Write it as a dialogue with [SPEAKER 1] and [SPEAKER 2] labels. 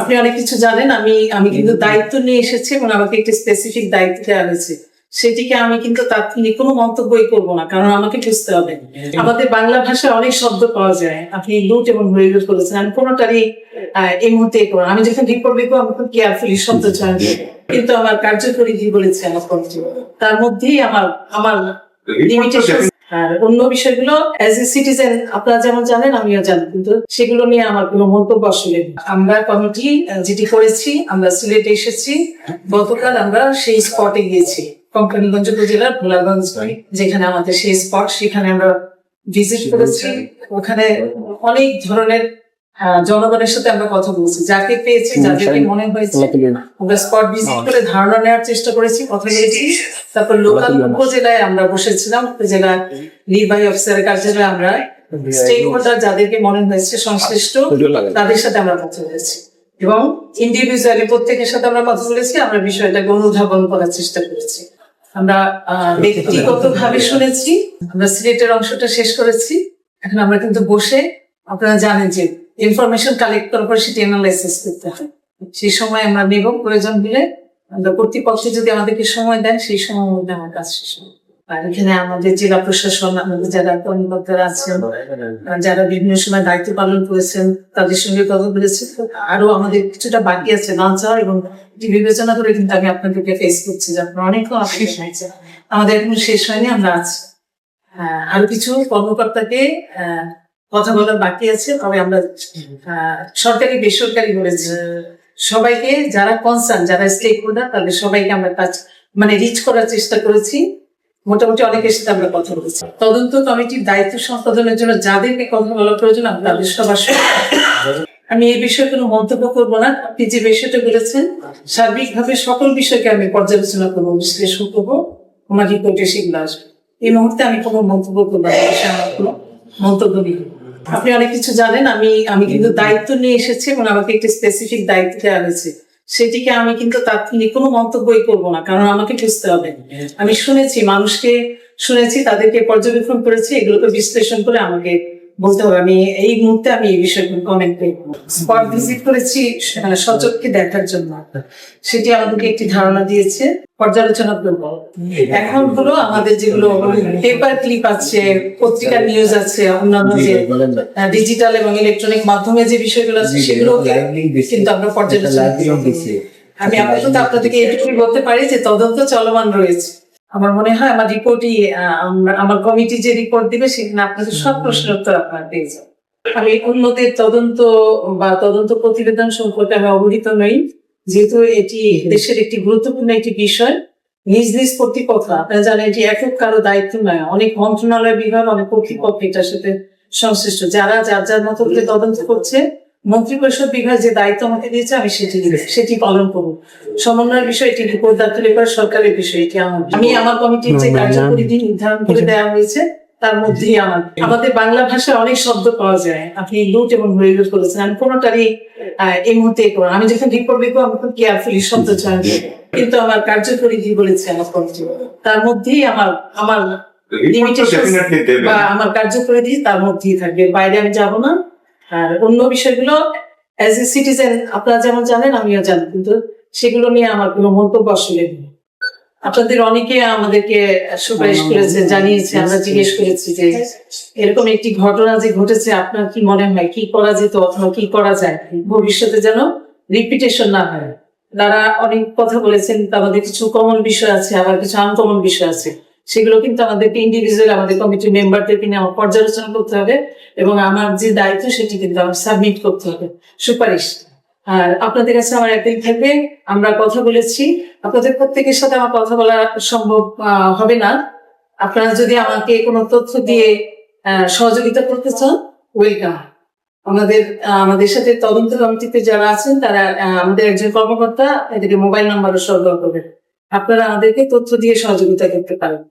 [SPEAKER 1] আপনি অনেক কিছু জানেন আমি আমি কিন্তু দায়িত্ব নিয়ে এসেছি এবং আমাকে একটি স্পেসিফিক দায়িত্ব দেওয়া হয়েছে। সেটিকে আমি কিন্তু তাৎক্ষণিক কোনো মন্তব্যই করব না কারণ আমাকে বুঝতে হবে। আমাদের বাংলা ভাষায় অনেক শব্দ পাওয়া যায়। আপনি লুট এবং হইলুট করেছেন আমি কোনোটারই এই মুহূর্তে করব আমি যখন রিপোর্ট লিখব আমি খুব কেয়ারফুলি শব্দ করব। কিন্তু আমার কার্যকরী কি বলেছে আমার তার মধ্যেই আমার আমার লিমিটেশন আর অন্য বিষয়গুলো অ্যাজ এ সিটিজেন আপনারা যেমন জানেন আমিও জানি কিন্তু সেগুলো নিয়ে আমার কোনো মন্তব্য আসলে আমরা কমিটি যেটি করেছি আমরা সিলেটে এসেছি গতকাল আমরা সেই স্পটে গিয়েছি কোম্পানিগঞ্জ উপজেলার ভোলাগঞ্জ যেখানে আমাদের সেই স্পট সেখানে আমরা ভিজিট করেছি। ওখানে অনেক ধরনের জনগণের সাথে আমরা কথা বলছি। যাকে পেয়েছি যাদেরকে মনে হয়েছে আমরা স্পট ভিজিট করে ধারণা নেওয়ার চেষ্টা করেছি কথা বলেছি তারপর লোকাল উপজেলায় আমরা বসেছিলাম উপজেলা নির্বাহী অফিসারের কার্যালয়ে আমরা স্টেক হোল্ডার যাদেরকে মনে হয়েছে সংশ্লিষ্ট তাদের সাথে আমরা কথা বলেছি। এবং ইন্ডিভিজুয়ালি প্রত্যেকের সাথে আমরা কথা বলেছি আমরা বিষয়টাকে অনুধাবন করার চেষ্টা করেছি। আমরা আহ, ব্যক্তিগতভাবে শুনেছি আমরা সিলেটের অংশটা শেষ করেছি। এখন আমরা কিন্তু বসে আপনারা জানেন যে ইনফরমেশন কালেক্ট করার পর সেটি অ্যানালাইসিস করতে হয়। সেই সময় আমরা নেব, প্রয়োজন হলে কর্তৃপক্ষ যদি আমাদেরকে সময় দেন, সেই সময়ের মধ্যে আমার কাজ শেষ আর এখানে আমাদের জেলা প্রশাসন, আমাদের যারা কর্মকর্তারা আছেন, যারা বিভিন্ন সময় দায়িত্ব পালন করেছেন, তাদের সঙ্গে কথা বলেছি। আরও আমাদের কিছুটা বাকি আছে, না যাওয়া এবং বিবেচনা করে কিন্তু আমি আপনাদেরকে ফেস করছি যে আপনারা অনেক অপেক্ষা আমাদের এখন শেষ হয়নি, আমরা আছি। আরও কিছু কর্মকর্তাকে কথা বলার বাকি আছে, তবে আমরা সরকারি, বেসরকারি বলেছি। সবাইকে যারা কনসার্ন যারা স্টেক হোল্ডার তাদের সবাইকে আমরা কাজ মানে রিচ করার চেষ্টা করেছি। মোটামুটি অনেকের সাথে আমরা কথা বলেছি। তদন্ত কমিটির দায়িত্ব সম্পাদনের জন্য যাদেরকে কথা বলা প্রয়োজন, আমরা তাদের সবার আমি এই বিষয়ে কোনো মন্তব্য করব না। আপনি যে বিষয়টা বলেছেন, সার্বিকভাবে সকল বিষয়কে আমি পর্যালোচনা করব, বিশ্লেষণ করব, আমার রিপোর্টে সেগুলো আসবে। এই মুহূর্তে আমি কোনো মন্তব্য করব না আমার কোনো মন্তব্য নেই। আপনি অনেক কিছু জানেন, আমি আমি কিন্তু দায়িত্ব নিয়ে এসেছি এবং আমাকে একটি স্পেসিফিক দায়িত্ব দেওয়া হয়েছে। সেটিকে আমি কিন্তু তাৎক্ষণিক কোনো মন্তব্যই করব না, কারণ আমাকে বুঝতে হবে। আমি শুনেছি, মানুষকে শুনেছি, তাদেরকে পর্যবেক্ষণ করেছি, এগুলোকে বিশ্লেষণ করে আমাকে বলতে হবে আমি এই মুহূর্তে আমি এই বিষয়ে কমেন্ট স্পট ভিজিট করেছি আহ, সচক্ষে দেখার জন্য। সেটি আমাদেরকে একটি ধারণা দিয়েছে পর্যালোচনা করব। এখন হলো আমাদের যেগুলো পেপার ক্লিপ আছে পত্রিকার নিউজ আছে অন্যান্য যে ডিজিটাল এবং ইলেকট্রনিক মাধ্যমে যে বিষয়গুলো আছে সেগুলো কিন্তু আমরা পর্যালোচনা আমি আপাতত আপনাদেরকে এটুকুই বলতে পারি যে তদন্ত চলমান রয়েছে। আমার মনে হয় আমার রিপোর্টই আমার কমিটি যে রিপোর্ট দিবে সেখানে আপনাদের সব প্রশ্নের উত্তর আপনারা পেয়ে যাবেন। আমি অন্যদের তদন্ত বা তদন্ত প্রতিবেদন সম্পর্কে আমি অবহিত নই। যেহেতু এটি দেশের একটি গুরুত্বপূর্ণ একটি বিষয় নিজ নিজ কর্তৃপক্ষ আপনারা জানেন এটি একক কারও দায়িত্ব নয়। অনেক মন্ত্রণালয় বিভাগ অনেক কর্তৃপক্ষ এটার সাথে সংশ্লিষ্ট। যারা যার যার মতো তদন্ত করছে মন্ত্রিপরিষদ বিভাগ যে দায়িত্ব আমাকে দিয়েছে আমি সেটি সেটি পালন করব। সমন্বয়ের বিষয় এটি রিপোর্ট দাখিল করা সরকারের বিষয় এটি আমার। আমি আমার কমিটির যে কার্যপরিধি নির্ধারণ করে দেওয়া হয়েছে তার মধ্যেই আমার। আমাদের বাংলা ভাষায় অনেক শব্দ পাওয়া যায়। আপনি লুট এবং হইলুট করেছেন। আমি কোনোটারই আহ, এই মুহূর্তে আমি যখন রিপোর্ট লিখব আমি খুব কেয়ারফুলি শব্দ চয়ন কিন্তু আমার কার্যকরী কি বলেছে আমার কমিটি? তার মধ্যেই আমার আমার লিমিটেশন বা আমার কার্যপরিধি তার মধ্যেই থাকবে। বাইরে আমি যাব না। আর অন্য বিষয়গুলো অ্যাজ এ সিটিজেন আপনারা যেমন জানেন আমিও জানি কিন্তু সেগুলো নিয়ে আমার কোনো মন্তব্য আসলে নেই। আপনাদের অনেকে আমাদেরকে সুপারিশ করেছে জানিয়েছে আমরা জিজ্ঞেস করেছি যে এরকম একটি ঘটনা যে ঘটেছে আপনার কি মনে হয় কি করা যেত অথবা কি করা যায়? ভবিষ্যতে যেন রিপিটেশন না হয়। তারা অনেক কথা বলেছেন আমাদের কিছু কমন বিষয় আছে আবার কিছু আনকমন বিষয় আছে। সেগুলো কিন্তু আমাদেরকে ইন্ডিভিজুয়াল আমাদের কমিটির মেম্বারদেরকে নিয়ে পর্যালোচনা করতে হবে এবং আমার যে দায়িত্ব সেটি কিন্তু আমার সাবমিট করতে হবে। সুপারিশ। আর আপনাদের কাছে আমার একদিন থাকবে, আমরা কথা বলেছি। আপনাদের প্রত্যেকের সাথে আমার কথা বলা সম্ভব হবে না। আপনারা যদি আমাকে কোনো তথ্য দিয়ে সহযোগিতা করতে চান ওয়েলকাম আমাদের আমাদের সাথে তদন্ত কমিটিতে যারা আছেন, তারা আমাদের একজন কর্মকর্তা, এদেরকে মোবাইল নাম্বারও সরবরাহ করবেন। আপনারা আমাদেরকে তথ্য দিয়ে সহযোগিতা করতে পারেন।